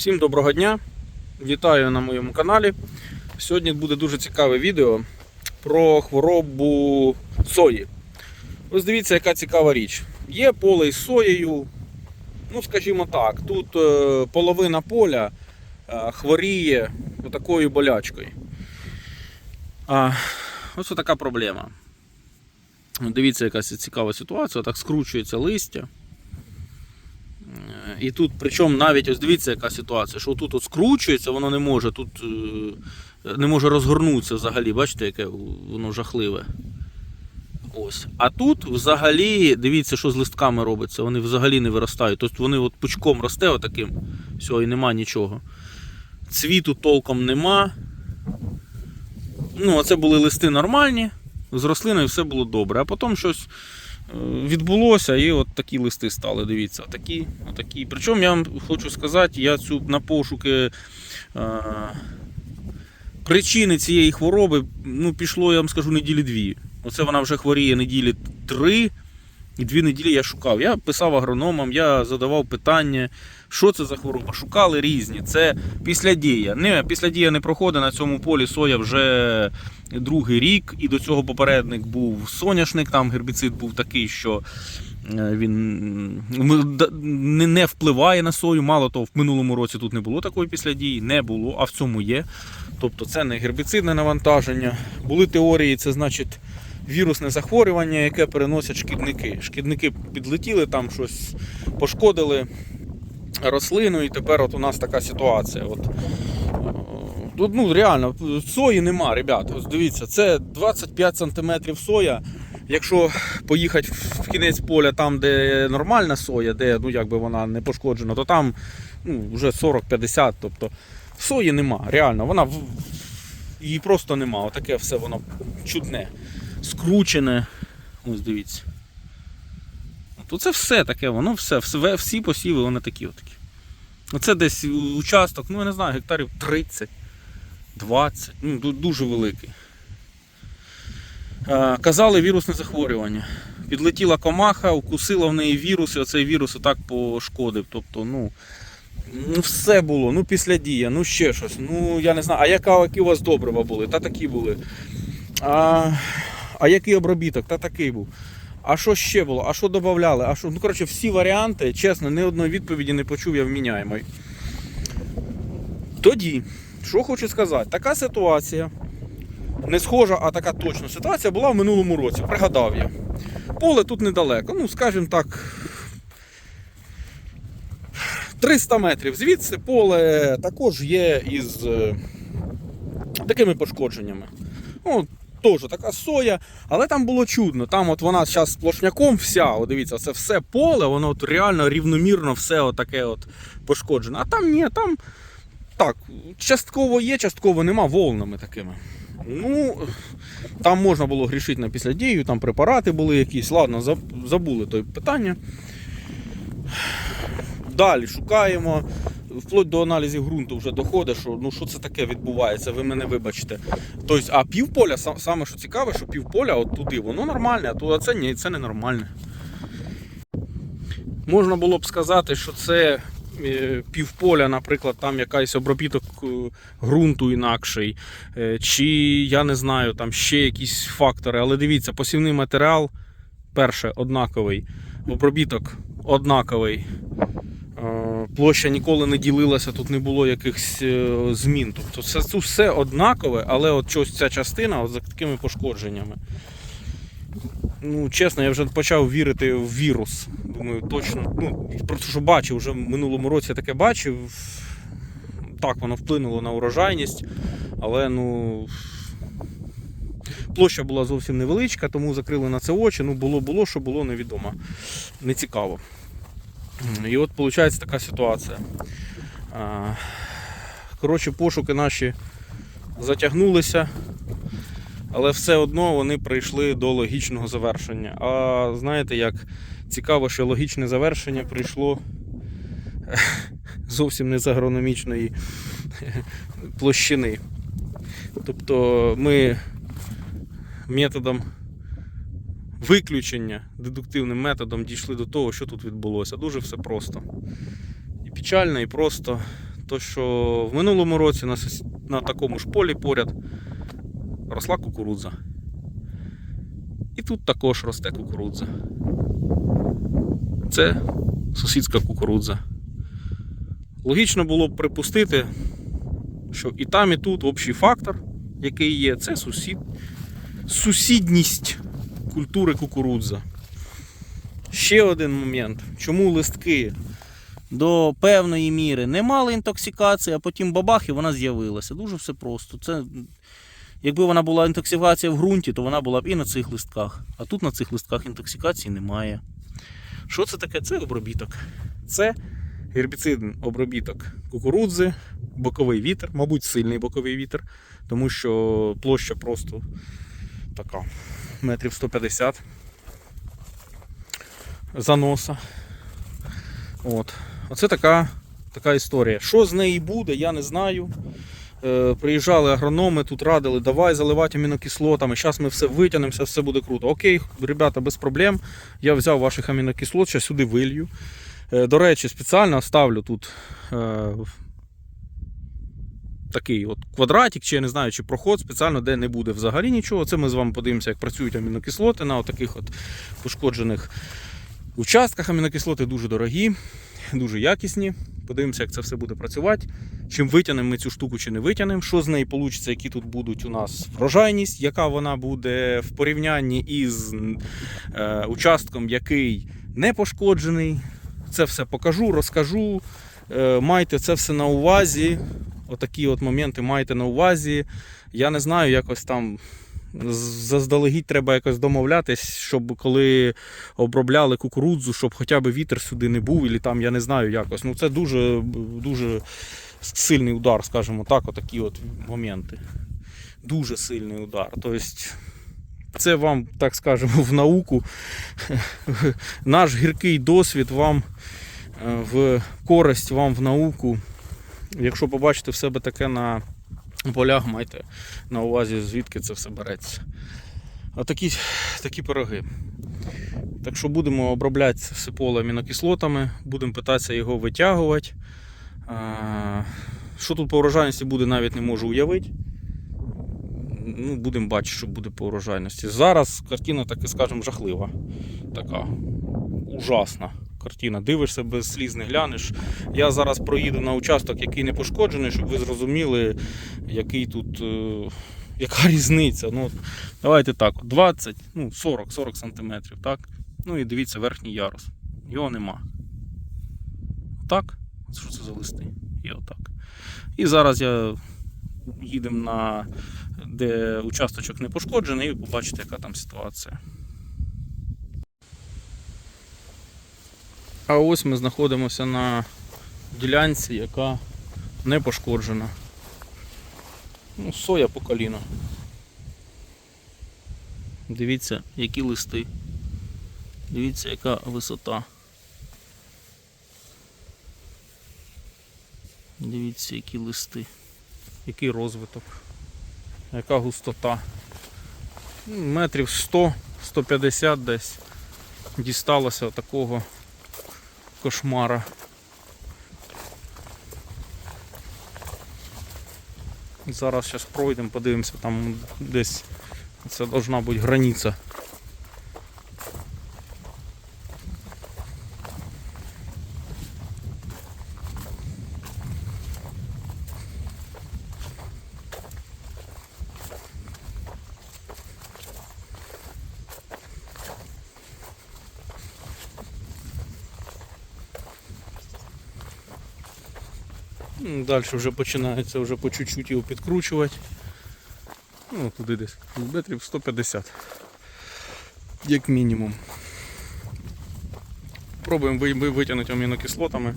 Всім доброго дня! Вітаю на моєму каналі. Сьогодні буде дуже цікаве відео про хворобу сої. Ось дивіться, яка цікава річ. Є поле із соєю. Ну, скажімо так, тут е, половина поля е, хворіє такою болячкою. Ось така проблема. Дивіться, якась цікава ситуація. Так скручується листя. І тут, причому навіть ось дивіться, яка ситуація, що тут от скручується, воно не може, тут е, не може розгорнутися взагалі. Бачите, яке воно жахливе. Ось. А тут взагалі, дивіться, що з листками робиться, вони взагалі не виростають. Тобто вони от пучком росте отаким, все, і нема нічого. Цвіту толком нема. Ну, оце були листи нормальні, з рослиною все було добре. А потім щось відбулося, і от такі листи стали. Дивіться, отакі, отакі. Причому я вам хочу сказати, я цю на пошуки е, причини цієї хвороби ну, пішло, я вам скажу, неділі дві. Оце вона вже хворіє неділі три. І дві неділі я шукав. Я писав агрономам, я задавав питання, що це за хвороба. Шукали різні. Це післядія. Не, післядія не проходить на цьому полі соя вже другий рік, і до цього попередник був соняшник, там гербіцид був такий, що е, він не впливає на сою. Мало того, в минулому році тут не було такої післядії, не було, а в цьому є. Тобто це не гербіцидне навантаження. Були теорії, це значить вірусне захворювання, яке переносять шкідники. Шкідники підлетіли, там щось пошкодили рослину, і тепер от у нас така ситуація. От, е, ну реально сої нема, ребят. Ось дивіться, це 25 см соя. Якщо поїхати в кінець поля, там, де нормальна соя, де ну, якби вона не пошкоджена, то там ну, вже 40-50. Тобто сої нема, реально, вона її просто нема. Отаке все воно чудне, скручене. Ось дивіться. То це все таке, воно все, все всі посіви, вони такі отакі. Оце десь участок, ну я не знаю, гектарів 30, 20, ну дуже великий. Казали вірусне захворювання. Підлетіла комаха, укусила в неї вірус, і оцей вірус отак пошкодив. Тобто, ну, ну все було, ну після дія, ну ще щось. Ну я не знаю, а яка, які у вас добрива були? Та такі були. А, а який обробіток? Та такий був. А що ще було? А що додавали? А що? Ну, коротше, всі варіанти, чесно, ні одної відповіді не почув я вміняємої. Тоді, що хочу сказати, така ситуація, не схожа, а така точно ситуація була в минулому році. Пригадав я. Поле тут недалеко, ну, скажімо так. 300 метрів звідси поле також є із е, такими пошкодженнями. Ну, теж така соя, але там було чудно. Там от вона зараз сплошняком вся, от дивіться, це все поле, воно от реально рівномірно все отаке от пошкоджене. А там ні, там так, частково є, частково нема волнами такими. Ну, там можна було грішити на післядію, там препарати були якісь. Ладно, забули то питання. Далі шукаємо. Вплоть до аналізів ґрунту вже доходить, що ну що це таке відбувається, ви мене вибачте. Тобто, а півполя, сам- саме що цікаве, що півполя от туди, воно нормальне, а то це ні, це не нормальне. Можна було б сказати, що це е, півполя, наприклад, там якийсь обробіток е, ґрунту інакший, е, чи я не знаю, там ще якісь фактори. Але дивіться, посівний матеріал, перше, однаковий, обробіток однаковий. Площа ніколи не ділилася, тут не було якихось е, змін. Тобто це все однакове, але от щось ця частина от, з такими пошкодженнями. Ну, чесно, я вже почав вірити в вірус. Думаю, точно. Ну, просто що бачив, вже в минулому році я таке бачив. Так, воно вплинуло на урожайність, але ну. Площа була зовсім невеличка, тому закрили на це очі. Ну, було, було, що було невідомо. Не цікаво. І от виходить така ситуація. Коротше, пошуки наші затягнулися, але все одно вони прийшли до логічного завершення. А знаєте, як цікаво, що логічне завершення прийшло зовсім не з агрономічної площини. Тобто ми методом виключення дедуктивним методом дійшли до того, що тут відбулося. Дуже все просто. І печально, і просто. то що в минулому році на, на такому ж полі поряд росла кукурудза. І тут також росте кукурудза. Це сусідська кукурудза. Логічно було б припустити, що і там, і тут общий фактор, який є, це сусід, сусідність культури кукурудза. Ще один момент. Чому листки до певної міри не мали інтоксикації, а потім бабах і вона з'явилася. Дуже все просто. Це, якби вона була інтоксикація в ґрунті, то вона була б і на цих листках. А тут на цих листках інтоксикації немає. Що це таке? Це обробіток. Це гербіцидний обробіток кукурудзи, боковий вітер, мабуть, сильний боковий вітер, тому що площа просто така метрів 150 заноса. От. Оце така, така історія. Що з неї буде, я не знаю. Е, приїжджали агрономи, тут радили, давай заливати амінокислотами. Зараз ми все витягнемося, все буде круто. Окей, ребята, без проблем. Я взяв ваших амінокислот, зараз сюди вилью. Е, до речі, спеціально ставлю тут е, такий от квадратик, чи я не знаю, чи проход спеціально, де не буде взагалі нічого. Це ми з вами подивимося, як працюють амінокислоти на таких от пошкоджених участках. Амінокислоти дуже дорогі, дуже якісні. Подивимося, як це все буде працювати. Чим витягнемо ми цю штуку, чи не витягнемо, що з неї вийде, які тут будуть у нас врожайність, яка вона буде в порівнянні із е, участком, який не пошкоджений. Це все покажу, розкажу. Е, майте це все на увазі. Отакі от моменти майте на увазі. Я не знаю, якось там заздалегідь треба якось домовлятись, щоб коли обробляли кукурудзу, щоб хоча б вітер сюди не був, і там я не знаю якось. Ну це дуже, дуже сильний удар, скажімо так, отакі от моменти. Дуже сильний удар. Тобто, це вам, так скажемо, в науку. Наш гіркий досвід вам е, в користь вам в науку. Якщо побачите в себе таке на полях, майте на увазі, звідки це все береться. Отакі такі пироги. Так що будемо обробляти все поле амінокислотами, будемо питатися його витягувати. А, Що тут по урожайності буде, навіть не можу уявити. Ну, будемо бачити, що буде по урожайності. Зараз картина, так і скажемо, жахлива. Така ужасна картина. Дивишся без сліз не глянеш. Я зараз проїду на участок, який не пошкоджений, щоб ви зрозуміли, який тут. е, Яка різниця? Ну, давайте так, 20, ну, 40-40 сантиметрів, так? Ну і дивіться верхній ярус. Його нема. Так? Що це за листи? Є отак. І зараз я їдемо на де участочок не пошкоджений, і побачите, яка там ситуація. А ось ми знаходимося на ділянці, яка не пошкоджена. Ну, соя по коліно. Дивіться, які листи. Дивіться, яка висота. Дивіться, які листи, який розвиток, яка густота. Ну, Метрів 100-150 десь дісталося такого кошмара. Зараз зараз пройдемо, подивимося, там десь це должна бути границя. Далі вже починається вже по чуть-чуть його підкручувати. Ну, туди десь метрів 150. Як мінімум. Пробуємо ви- ви- витягнути амінокислотами.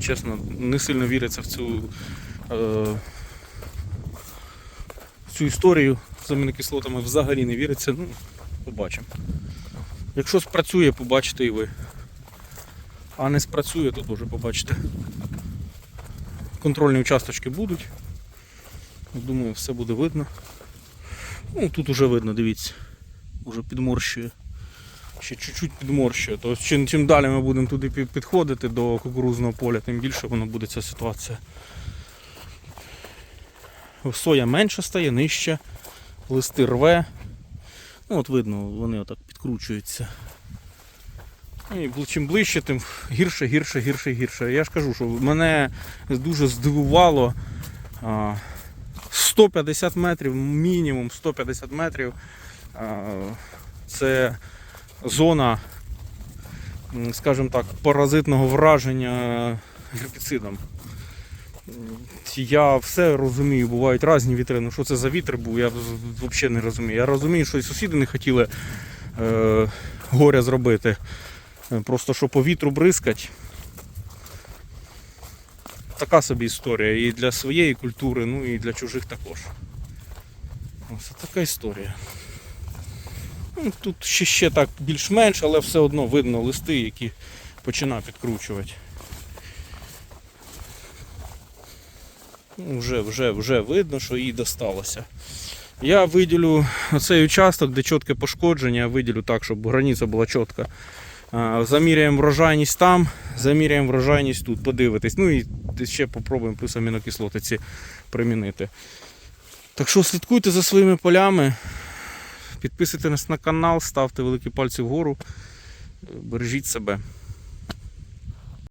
Чесно, не сильно віриться в цю, е, цю історію з амінокислотами взагалі не віриться. Ну, побачимо. Якщо спрацює, побачите і ви. А не спрацює, то теж побачите. Контрольні участочки будуть. Думаю, все буде видно. Ну, тут уже видно, дивіться. Уже підморщує. ще чуть-чуть підморщує. Тобто, чим, чим далі ми будемо туди підходити до кукурузного поля, тим більше воно буде ця ситуація. Соя менше стає, нижче, листи рве. Ну, от видно, вони отак підкручуються. І чим ближче, тим гірше, гірше, гірше, гірше. Я ж кажу, що мене дуже здивувало. 150 метрів, мінімум 150 метрів. Це зона, скажімо так, паразитного враження гербіцидом. Я все розумію, бувають різні вітри. Ну що це за вітер був, я взагалі не розумію. Я розумію, що і сусіди не хотіли е, горя зробити. Просто що по вітру бризкать. Така собі історія і для своєї культури, ну і для чужих також. Ось така історія. Ну, Тут ще, ще так більш-менш, але все одно видно листи, які починає підкручувати. Ну, Вже, вже, вже видно, що їй досталося. Я виділю цей участок, де чітке пошкодження, я виділю так, щоб границя була чітка. Заміряємо врожайність там, заміряємо врожайність тут, подивитись. Ну і ще попробуємо плюс амінокислоти ці примінити. Так що слідкуйте за своїми полями, підписуйтесь на канал, ставте великі пальці вгору, бережіть себе.